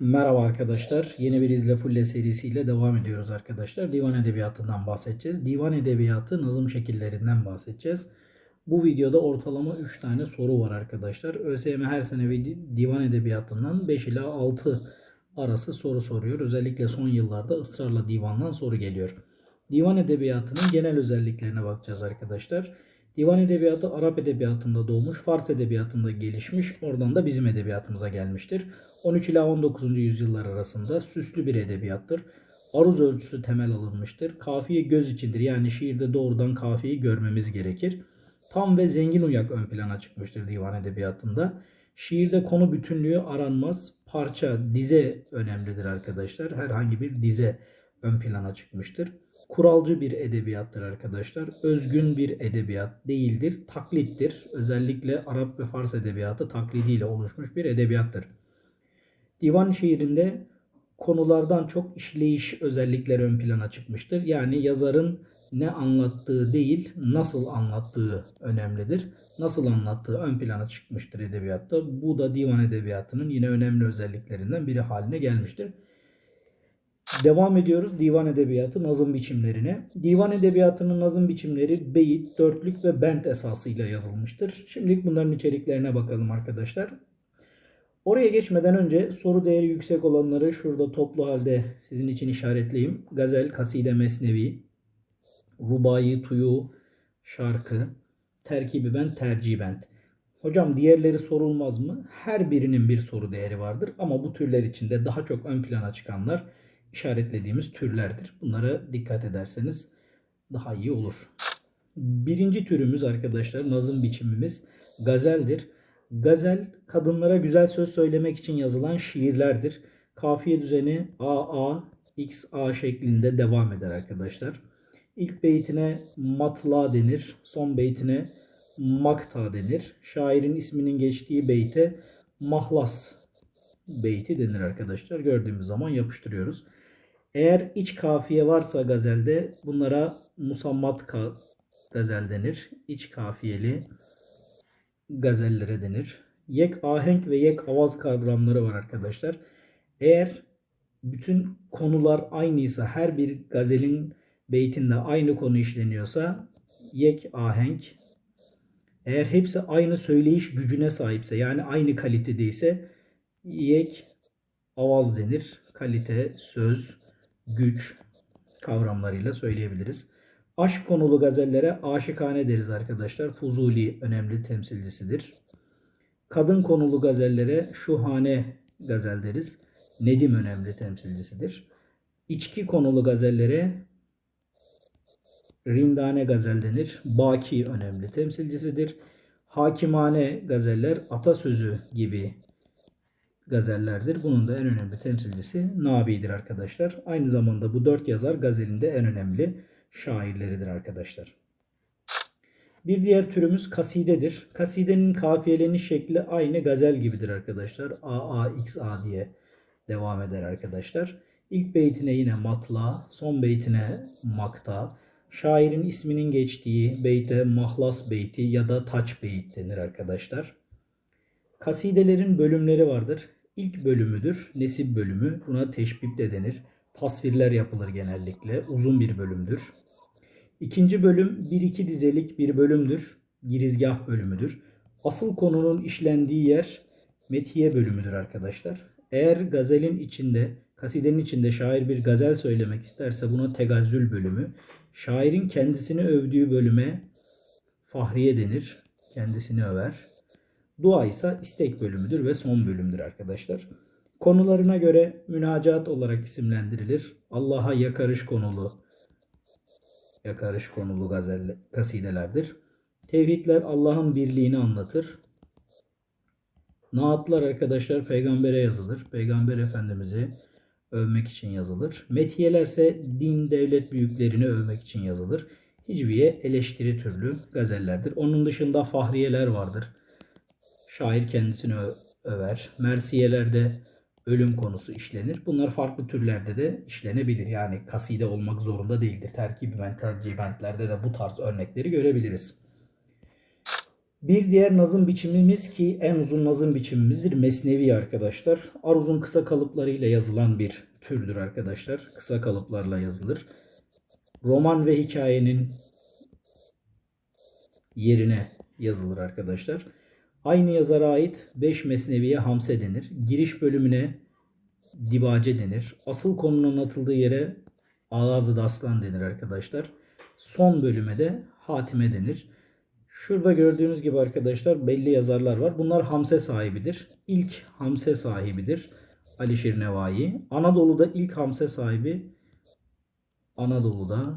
Merhaba arkadaşlar. Yeni bir İzle Fulle serisiyle devam ediyoruz arkadaşlar. Divan Edebiyatı'ndan bahsedeceğiz. Divan Edebiyatı nazım şekillerinden bahsedeceğiz. Bu videoda ortalama 3 tane soru var arkadaşlar. ÖSYM her sene Divan Edebiyatı'ndan 5 ila 6 arası soru soruyor. Özellikle son yıllarda ısrarla divandan soru geliyor. Divan Edebiyatı'nın genel özelliklerine bakacağız arkadaşlar. Divan Edebiyatı Arap Edebiyatı'nda doğmuş, Fars Edebiyatı'nda gelişmiş, oradan da bizim edebiyatımıza gelmiştir. 13 ila 19. yüzyıllar arasında süslü bir edebiyattır. Aruz ölçüsü temel alınmıştır. Kafiye göz içindir yani şiirde doğrudan kafiyeyi görmemiz gerekir. Tam ve zengin uyak ön plana çıkmıştır divan edebiyatında. Şiirde konu bütünlüğü aranmaz. Parça, dize önemlidir arkadaşlar. Herhangi bir dize ön plana çıkmıştır. Kuralcı bir edebiyattır arkadaşlar. Özgün bir edebiyat değildir. Taklittir. Özellikle Arap ve Fars edebiyatı taklidiyle oluşmuş bir edebiyattır. Divan şiirinde konulardan çok işleyiş özellikleri ön plana çıkmıştır. Yani yazarın ne anlattığı değil, nasıl anlattığı önemlidir. Nasıl anlattığı ön plana çıkmıştır edebiyatta. Bu da divan edebiyatının yine önemli özelliklerinden biri haline gelmiştir. Devam ediyoruz divan edebiyatı nazım biçimlerine. Divan edebiyatının nazım biçimleri beyit, dörtlük ve bent esasıyla yazılmıştır. Şimdilik bunların içeriklerine bakalım arkadaşlar. Oraya geçmeden önce soru değeri yüksek olanları şurada toplu halde sizin için işaretleyeyim. Gazel, kaside, mesnevi, rubai, tuyu, şarkı, terkibi bent, tercih bent. Hocam diğerleri sorulmaz mı? Her birinin bir soru değeri vardır ama bu türler içinde daha çok ön plana çıkanlar işaretlediğimiz türlerdir. Bunlara dikkat ederseniz daha iyi olur. Birinci türümüz arkadaşlar nazım biçimimiz gazeldir. Gazel kadınlara güzel söz söylemek için yazılan şiirlerdir. Kafiye düzeni AA, XA şeklinde devam eder arkadaşlar. İlk beytine matla denir. Son beytine makta denir. Şairin isminin geçtiği beyte mahlas beyti denir arkadaşlar. Gördüğümüz zaman yapıştırıyoruz. Eğer iç kafiye varsa gazelde bunlara musammat gazel denir. İç kafiyeli gazellere denir. Yek ahenk ve yek avaz kavramları var arkadaşlar. Eğer bütün konular aynıysa her bir gazelin beytinde aynı konu işleniyorsa yek ahenk eğer hepsi aynı söyleyiş gücüne sahipse yani aynı kalitedeyse yek avaz denir. Kalite, söz, güç kavramlarıyla söyleyebiliriz. Aşk konulu gazellere aşıkane deriz arkadaşlar. Fuzuli önemli temsilcisidir. Kadın konulu gazellere şuhane gazel deriz. Nedim önemli temsilcisidir. İçki konulu gazellere rindane gazel denir. Baki önemli temsilcisidir. Hakimane gazeller atasözü gibi gazellerdir. Bunun da en önemli temsilcisi Nabi'dir arkadaşlar. Aynı zamanda bu dört yazar gazelin de en önemli şairleridir arkadaşlar. Bir diğer türümüz kasidedir. Kasidenin kafiyeleniş şekli aynı gazel gibidir arkadaşlar. A, A, X, A diye devam eder arkadaşlar. İlk beytine yine matla, son beytine makta, şairin isminin geçtiği beyte mahlas beyti ya da taç beyit denir arkadaşlar. Kasidelerin bölümleri vardır. İlk bölümüdür, nesip bölümü. Buna teşbip de denir. Tasvirler yapılır genellikle. Uzun bir bölümdür. İkinci bölüm bir iki dizelik bir bölümdür. Girizgah bölümüdür. Asıl konunun işlendiği yer metiye bölümüdür arkadaşlar. Eğer gazelin içinde, kasidenin içinde şair bir gazel söylemek isterse buna tegazzül bölümü. Şairin kendisini övdüğü bölüme fahriye denir. Kendisini över. Dua ise istek bölümüdür ve son bölümdür arkadaşlar. Konularına göre münacat olarak isimlendirilir. Allah'a yakarış konulu yakarış konulu gazel kasidelerdir. Tevhidler Allah'ın birliğini anlatır. Naatlar arkadaşlar peygambere yazılır. Peygamber Efendimiz'i övmek için yazılır. Metiyeler ise din devlet büyüklerini övmek için yazılır. Hicviye eleştiri türlü gazellerdir. Onun dışında fahriyeler vardır. Şair kendisini över. Mersiyelerde ölüm konusu işlenir. Bunlar farklı türlerde de işlenebilir. Yani kaside olmak zorunda değildir. Terkibi bent, tercibentlerde de bu tarz örnekleri görebiliriz. Bir diğer nazım biçimimiz ki en uzun nazım biçimimizdir Mesnevi arkadaşlar. Aruz'un kısa kalıplarıyla yazılan bir türdür arkadaşlar. Kısa kalıplarla yazılır. Roman ve hikayenin yerine yazılır arkadaşlar. Aynı yazara ait 5 mesneviye hamse denir. Giriş bölümüne dibace denir. Asıl konunun anlatıldığı yere ağzı dastan denir arkadaşlar. Son bölüme de hatime denir. Şurada gördüğünüz gibi arkadaşlar belli yazarlar var. Bunlar hamse sahibidir. İlk hamse sahibidir. Alişir Nevai. Anadolu'da ilk hamse sahibi Anadolu'da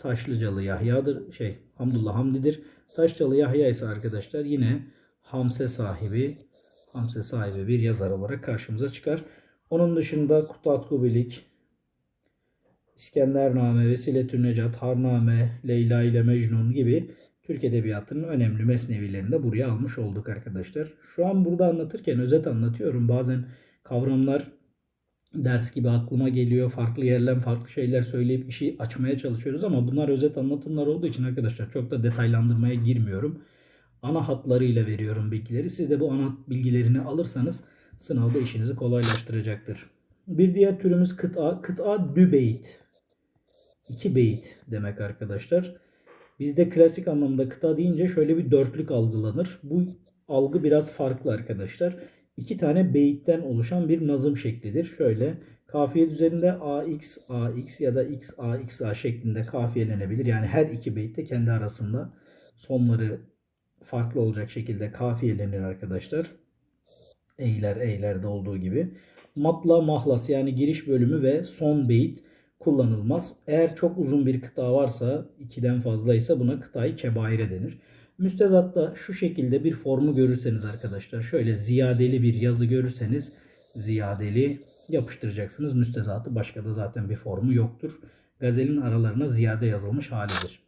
Taşlıcalı Yahya'dır. Şey Hamdullah Hamdi'dir. Taşçalı Yahya ise arkadaşlar yine Hamse sahibi Hamse sahibi bir yazar olarak karşımıza çıkar. Onun dışında Kutat Kubilik, İskendername, Vesiletü Necat, Harname, Leyla ile Mecnun gibi Türk Edebiyatı'nın önemli mesnevilerini de buraya almış olduk arkadaşlar. Şu an burada anlatırken özet anlatıyorum. Bazen kavramlar ders gibi aklıma geliyor. Farklı yerden farklı şeyler söyleyip işi açmaya çalışıyoruz ama bunlar özet anlatımlar olduğu için arkadaşlar çok da detaylandırmaya girmiyorum. Ana hatlarıyla veriyorum bilgileri. Siz de bu ana bilgilerini alırsanız sınavda işinizi kolaylaştıracaktır. Bir diğer türümüz kıta. Kıta dübeyt. İki beyit demek arkadaşlar. Bizde klasik anlamda kıta deyince şöyle bir dörtlük algılanır. Bu algı biraz farklı arkadaşlar. İki tane beyitten oluşan bir nazım şeklidir. Şöyle kafiye üzerinde AX, AX ya da X, AXA şeklinde kafiyelenebilir. Yani her iki beyt de kendi arasında sonları farklı olacak şekilde kafiyelenir arkadaşlar. Eyler, eylerde olduğu gibi. Matla mahlas yani giriş bölümü ve son beyit kullanılmaz. Eğer çok uzun bir kıta varsa, ikiden fazlaysa buna kıtayı kebaire denir. Müstezatta şu şekilde bir formu görürseniz arkadaşlar, şöyle ziyadeli bir yazı görürseniz ziyadeli yapıştıracaksınız. Müstezatı başka da zaten bir formu yoktur. Gazelin aralarına ziyade yazılmış halidir.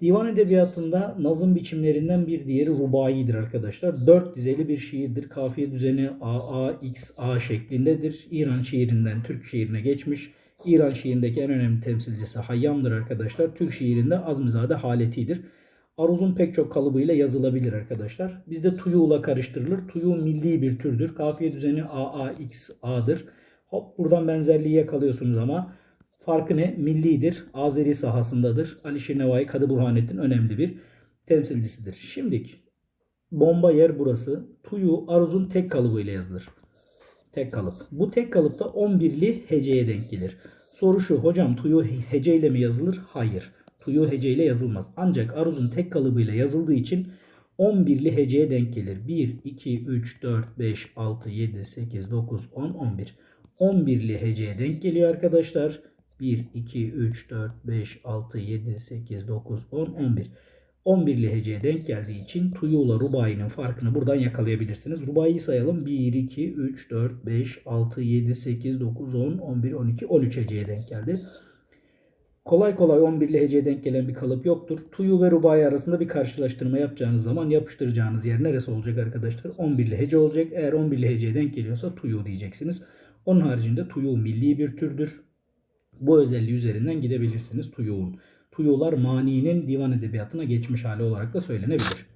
Divan edebiyatında nazım biçimlerinden bir diğeri rubaidir arkadaşlar. Dört dizeli bir şiirdir. Kafiye düzeni A, şeklindedir. İran şiirinden Türk şiirine geçmiş. İran şiirindeki en önemli temsilcisi Hayyam'dır arkadaşlar. Türk şiirinde Azmizade Haleti'dir. Aruz'un pek çok kalıbıyla yazılabilir arkadaşlar. Bizde tuyuğla karıştırılır. Tuyuğ milli bir türdür. Kafiye düzeni A, A, X, A'dır. Hop buradan benzerliği yakalıyorsunuz ama farkı ne? Millidir. Azeri sahasındadır. Alişir Nevai Kadı Burhanettin önemli bir temsilcisidir. Şimdilik bomba yer burası. Tuyu Aruz'un tek kalıbıyla yazılır. Tek kalıp. Bu tek kalıpta 11'li heceye denk gelir. Soru şu hocam tuyu heceyle mi yazılır? Hayır. Tuyu heceyle yazılmaz. Ancak aruzun tek kalıbıyla yazıldığı için 11'li heceye denk gelir. 1, 2, 3, 4, 5, 6, 7, 8, 9, 10, 11. 11'li heceye denk geliyor arkadaşlar. 1, 2, 3, 4, 5, 6, 7, 8, 9, 10, 11. 11'li heceye denk geldiği için tuyuyla rubayinin farkını buradan yakalayabilirsiniz. Rubayı sayalım. 1, 2, 3, 4, 5, 6, 7, 8, 9, 10, 11, 12, 13 heceye denk geldi. Kolay kolay 11'li heceye denk gelen bir kalıp yoktur. Tuyu ve rubai arasında bir karşılaştırma yapacağınız zaman yapıştıracağınız yer neresi olacak arkadaşlar? 11'li hece olacak. Eğer 11'li heceye denk geliyorsa tuyu diyeceksiniz. Onun haricinde tuyu milli bir türdür. Bu özelliği üzerinden gidebilirsiniz tuyuğun. Tuyular maninin divan edebiyatına geçmiş hali olarak da söylenebilir.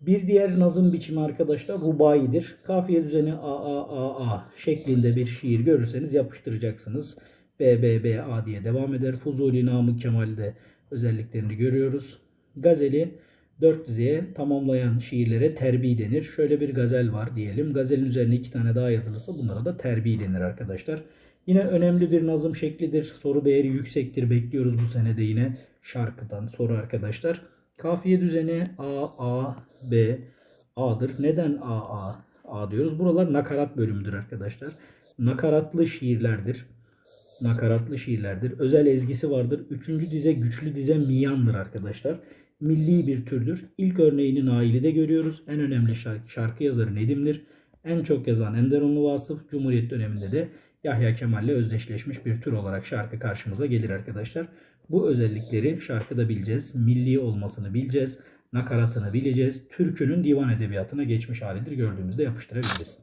Bir diğer nazım biçimi arkadaşlar rubaidir. Kafiye düzeni A A A A şeklinde bir şiir görürseniz yapıştıracaksınız. B B B A diye devam eder. Fuzuli Namık Kemal'de özelliklerini görüyoruz. Gazeli dört dizeye tamamlayan şiirlere terbi denir. Şöyle bir gazel var diyelim. Gazelin üzerine iki tane daha yazılırsa bunlara da terbi denir arkadaşlar. Yine önemli bir nazım şeklidir. Soru değeri yüksektir. Bekliyoruz bu senede yine şarkıdan soru arkadaşlar. Kafiye düzeni A, A, B, A'dır. Neden A, A, A diyoruz? Buralar nakarat bölümüdür arkadaşlar. Nakaratlı şiirlerdir. Nakaratlı şiirlerdir. Özel ezgisi vardır. Üçüncü dize güçlü dize miyandır arkadaşlar. Milli bir türdür. İlk örneğini Nail'de görüyoruz. En önemli şarkı, şarkı yazarı Nedim'dir. En çok yazan Enderunlu Vasıf Cumhuriyet döneminde de Yahya Kemal'le özdeşleşmiş bir tür olarak şarkı karşımıza gelir arkadaşlar. Bu özellikleri şarkıda bileceğiz. Milli olmasını bileceğiz. Nakaratını bileceğiz. Türkünün divan edebiyatına geçmiş halidir. Gördüğümüzde yapıştırabiliriz.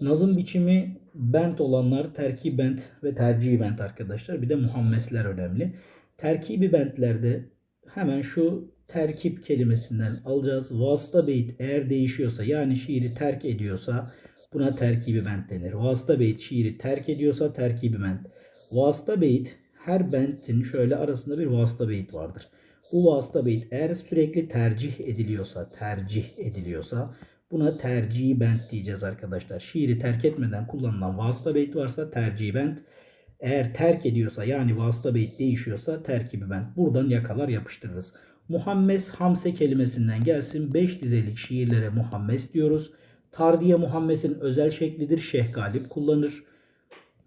Nazım biçimi bent olanlar terki bent ve tercih bent arkadaşlar. Bir de muhammesler önemli. Terkibi bentlerde hemen şu terkip kelimesinden alacağız. Vasıta beyit eğer değişiyorsa yani şiiri terk ediyorsa buna terkibi bent denir. Vasıta beyit şiiri terk ediyorsa terkibi bent. Vasıta beyit her bentin şöyle arasında bir vasıta beyit vardır. Bu vasıta beyit eğer sürekli tercih ediliyorsa, tercih ediliyorsa buna tercihi bent diyeceğiz arkadaşlar. Şiiri terk etmeden kullanılan vasıta beyit varsa tercihi bent. Eğer terk ediyorsa yani vasıta beyit değişiyorsa terkibi bent. Buradan yakalar yapıştırırız. Muhammes Hamse kelimesinden gelsin. 5 dizelik şiirlere Muhammes diyoruz. Tardiye Muhammes'in özel şeklidir. Şeyh Galip kullanır.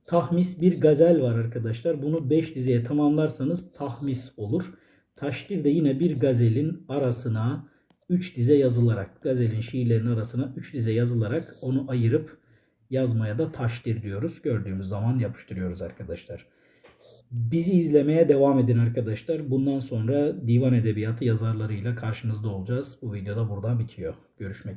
Tahmis bir gazel var arkadaşlar. Bunu 5 dizeye tamamlarsanız tahmis olur. Taştir de yine bir gazelin arasına 3 dize yazılarak, gazelin şiirlerin arasına 3 dize yazılarak onu ayırıp yazmaya da taştir diyoruz. Gördüğümüz zaman yapıştırıyoruz arkadaşlar. Bizi izlemeye devam edin arkadaşlar. Bundan sonra divan edebiyatı yazarlarıyla karşınızda olacağız. Bu videoda burada bitiyor. Görüşmek üzere.